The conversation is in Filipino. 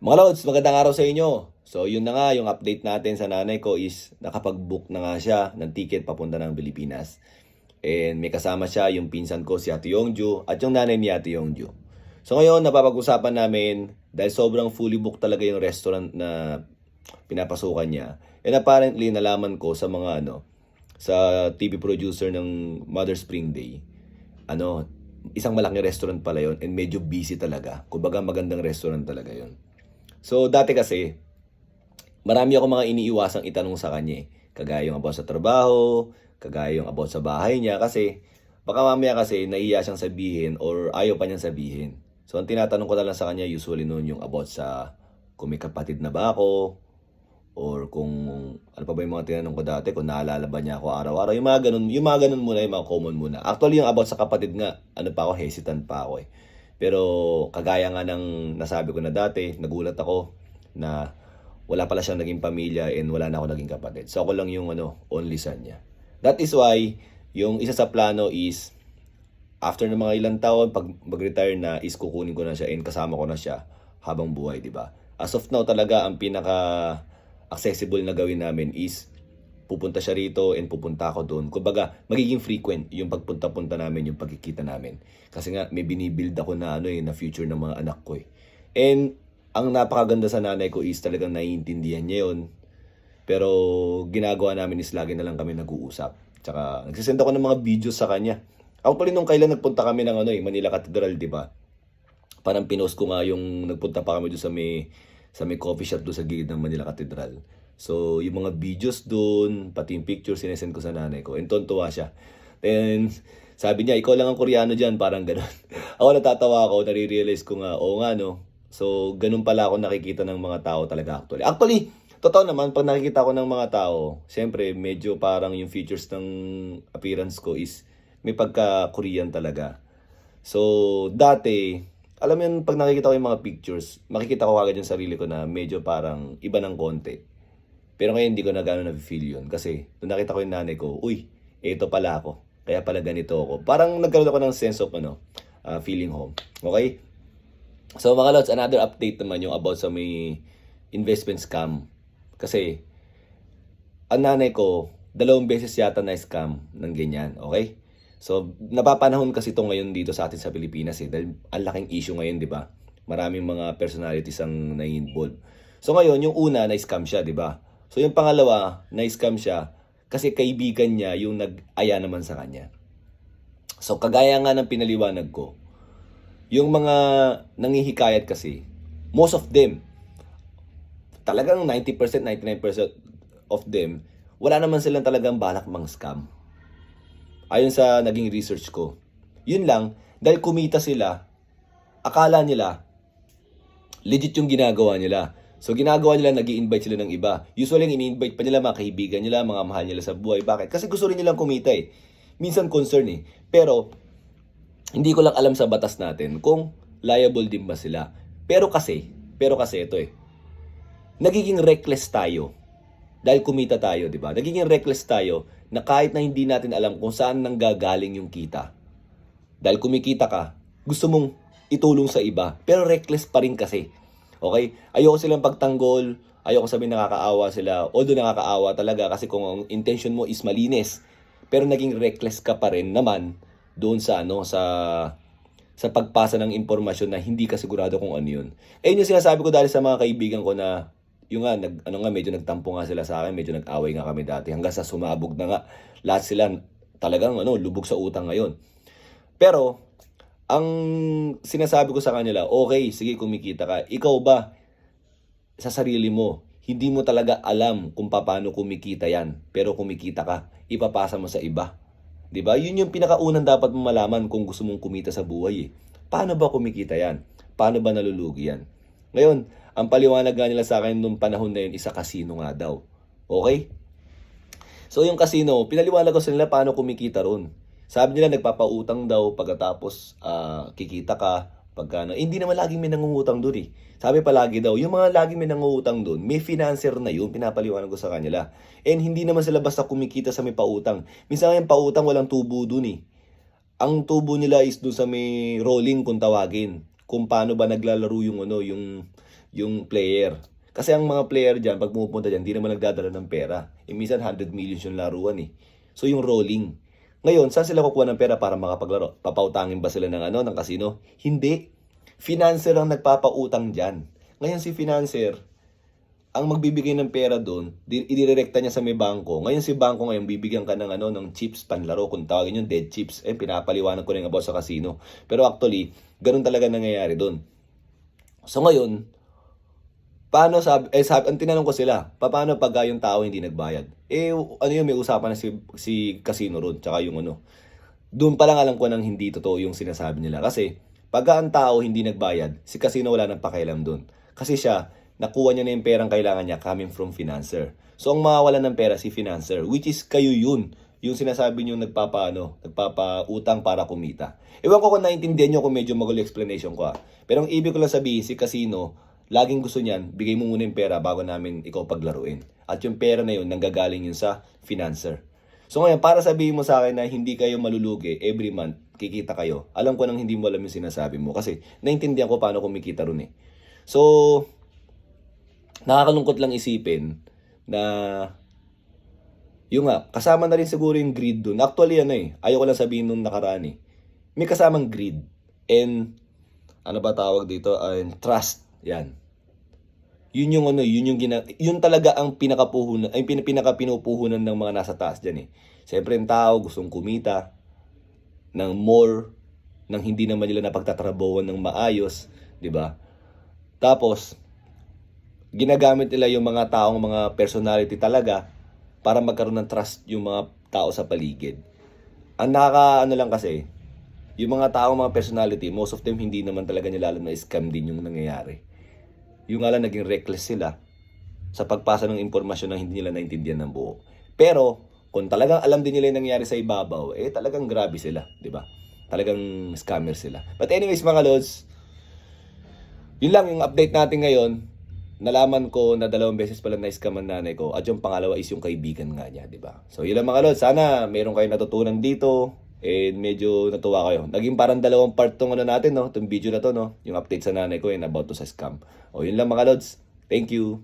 Mga Lods, magandang araw sa inyo. So yun na nga, yung update natin sa nanay ko is nakapag-book na nga siya ng ticket papunta ng Pilipinas. And may kasama siya yung pinsan ko si Ate Yongju at yung nanay ni Ate Yongju. So ngayon, napapag-usapan namin dahil sobrang fully booked talaga yung restaurant na pinapasukan niya. And apparently, nalaman ko sa mga ano, sa TV producer ng Mother Spring Day, ano, isang malaking restaurant pala yon and medyo busy talaga. Kumbaga magandang restaurant talaga yon. So dati kasi, marami ako mga iniiwasang itanong sa kanya eh. Kagaya yung about sa trabaho, kagaya yung about sa bahay niya kasi baka mamaya kasi naiya siyang sabihin or ayaw pa niyang sabihin. So ang tinatanong ko na lang sa kanya usually noon yung about sa kung may kapatid na ba ako or kung ano pa ba yung mga tinanong ko dati kung naalala ba niya ako araw-araw yung mga ganun yung mga ganun muna yung mga common muna actually yung about sa kapatid nga ano pa ako hesitant pa ako eh pero kagaya nga ng nasabi ko na dati nagulat ako na wala pala siyang naging pamilya and wala na ako naging kapatid so ako lang yung ano only son niya that is why yung isa sa plano is after ng mga ilang taon, pag mag-retire na, is kukunin ko na siya and kasama ko na siya habang buhay, di ba? As of now talaga, ang pinaka accessible na gawin namin is pupunta siya rito and pupunta ako doon. Kumbaga, magiging frequent yung pagpunta-punta namin, yung pagkikita namin. Kasi nga, may binibuild ako na ano eh, na future ng mga anak ko eh. And, ang napakaganda sa nanay ko is talagang naiintindihan niya yun. Pero, ginagawa namin is lagi na lang kami nag-uusap. Tsaka, nagsisend ako ng mga videos sa kanya. Ako pa rin nung kailan nagpunta kami ng ano eh, Manila Cathedral, di ba? Parang pinost ko nga yung nagpunta pa kami doon sa may sa may coffee shop doon sa gilid ng Manila Cathedral. So, yung mga videos doon, pati yung pictures, sinesend ko sa nanay ko. And tontuwa siya. Then, sabi niya, ikaw lang ang koreano dyan, parang ganun. ako natatawa ako, nare-realize ko nga, oo nga no. So, ganun pala ako nakikita ng mga tao talaga actually. Actually, totoo naman, pag nakikita ko ng mga tao, siyempre, medyo parang yung features ng appearance ko is may pagka-Korean talaga. So, dati, alam mo yun, pag nakikita ko yung mga pictures, makikita ko agad yung sarili ko na medyo parang iba ng konti. Pero ngayon hindi ko na gano'n na-feel yun. Kasi, nung nakita ko yung nanay ko, uy, ito pala ako. Kaya pala ganito ako. Parang nagkaroon ako ng sense of, ano, ah, feeling home. Okay? So, mga lods, another update naman yung about sa may investment scam. Kasi, ang nanay ko, dalawang beses yata na scam ng ganyan. Okay? So, napapanahon kasi ito ngayon dito sa atin sa Pilipinas eh. Dahil ang laking issue ngayon, di ba? Maraming mga personalities ang nai-involve. So ngayon, yung una, na-scam siya, di ba? So yung pangalawa, na-scam siya kasi kaibigan niya yung nag-aya naman sa kanya. So kagaya nga ng pinaliwanag ko, yung mga nangihikayat kasi, most of them, talagang 90%, 99% of them, wala naman silang talagang balak mang scam. Ayon sa naging research ko. Yun lang, dahil kumita sila, akala nila, legit yung ginagawa nila. So ginagawa nila, nag invite sila ng iba. Usually, ini-invite pa nila mga kaibigan nila, mga mahal nila sa buhay. Bakit? Kasi gusto rin nilang kumita eh. Minsan concern eh. Pero, hindi ko lang alam sa batas natin kung liable din ba sila. Pero kasi, pero kasi ito eh. Nagiging reckless tayo dahil kumita tayo, di ba? Nagiging reckless tayo na kahit na hindi natin alam kung saan nanggagaling yung kita. Dahil kumikita ka, gusto mong itulong sa iba, pero reckless pa rin kasi. Okay? Ayoko silang pagtanggol, ayoko sabihin nakakaawa sila, although nakakaawa talaga kasi kung ang intention mo is malinis, pero naging reckless ka pa rin naman doon sa ano sa sa pagpasa ng impormasyon na hindi ka sigurado kung ano yun. Eh yung sinasabi ko dahil sa mga kaibigan ko na yung nga, nag, ano nga, medyo nagtampo nga sila sa akin, medyo nag-away nga kami dati, hanggang sa sumabog na nga. Lahat sila talagang ano, lubog sa utang ngayon. Pero, ang sinasabi ko sa kanila, okay, sige, kumikita ka. Ikaw ba, sa sarili mo, hindi mo talaga alam kung paano kumikita yan, pero kumikita ka, ipapasa mo sa iba. 'Di ba? Yun yung pinakaunang dapat mo malaman kung gusto mong kumita sa buhay eh. Paano ba kumikita yan? Paano ba nalulugi yan? Ngayon, ang paliwanag nga nila sa akin nung panahon na yun, isa kasino nga daw. Okay? So yung casino, pinaliwanag ko sa nila paano kumikita ron. Sabi nila nagpapautang daw pagkatapos ah, kikita ka pagka na, hindi naman laging may nangungutang doon eh. Sabi palagi daw, yung mga laging may nangungutang doon, may financier na yun, pinapaliwanag ko sa kanila. And hindi naman sila basta kumikita sa may pautang. Minsan yung pautang walang tubo doon eh. Ang tubo nila is doon sa may rolling kung tawagin. Kung paano ba naglalaro yung ano, yung yung player. Kasi ang mga player dyan, pag pumupunta dyan, hindi naman nagdadala ng pera. E minsan 100 millions yung laruan eh. So yung rolling. Ngayon, saan sila kukuha ng pera para makapaglaro? Papautangin ba sila ng ano, ng casino? Hindi. Financer ang nagpapautang dyan. Ngayon si financer, ang magbibigay ng pera doon, di- idirekta niya sa may bangko. Ngayon si bangko ngayon bibigyan ka ng ano ng chips panlaro kung tawagin yung dead chips. Eh pinapaliwanag ko rin about sa casino. Pero actually, ganun talaga nangyayari doon. So ngayon, paano sabi, eh sabi, ang tinanong ko sila, pa- paano pag yung tao hindi nagbayad? Eh ano yun, may usapan na si, si casino ron, tsaka yung ano. Doon pa lang alam ko nang hindi totoo yung sinasabi nila. Kasi pag ang tao hindi nagbayad, si casino wala nang pakialam doon. Kasi siya, nakuha niya na yung perang kailangan niya coming from financer. So ang mawawalan ng pera si financer, which is kayo yun. Yung sinasabi niyo nagpapaano, nagpapautang para kumita. Ewan ko kung naintindihan niyo kung medyo magulo explanation ko ah. Pero ang ibig ko lang sabihin, si casino, laging gusto niyan, bigay mo muna yung pera bago namin ikaw paglaruin. At yung pera na yun, nanggagaling yun sa financer. So ngayon, para sabihin mo sa akin na hindi kayo malulugi every month, kikita kayo. Alam ko nang hindi mo alam yung sinasabi mo kasi naintindihan ko paano kumikita ron eh. So, nakakalungkot lang isipin na yung nga, kasama na rin siguro yung greed doon. Actually, ano eh, ayaw ko lang sabihin nung nakaraan eh. May kasamang greed. And, ano ba tawag dito? Uh, trust. Yan. Yun yung ano, yun yung gina, yun talaga ang pinakapuhunan, ay pin, pinakapinupuhunan ng mga nasa taas diyan eh. Siyempre, yung tao gustong kumita ng more nang hindi naman nila napagtatrabawan ng maayos, 'di ba? Tapos ginagamit nila yung mga taong mga personality talaga para magkaroon ng trust yung mga tao sa paligid. Ang nakaka ano lang kasi, yung mga taong mga personality, most of them hindi naman talaga nila na scam din yung nangyayari. Yung nga lang naging reckless sila sa pagpasa ng impormasyon na hindi nila naintindihan ng buo. Pero, kung talagang alam din nila yung nangyayari sa ibabaw, eh talagang grabe sila, di ba? Talagang scammer sila. But anyways mga lods, yun lang yung update natin ngayon. Nalaman ko na dalawang beses pala na-scam ang nanay ko. At yung pangalawa is yung kaibigan nga niya, di ba? So yun lang mga lods, sana meron kayong natutunan dito. And medyo natuwa kayo. Naging parang dalawang part tong ano natin, no? Itong video na to, no? Yung update sa nanay ko and about to sa scam. O yun lang mga lods. Thank you.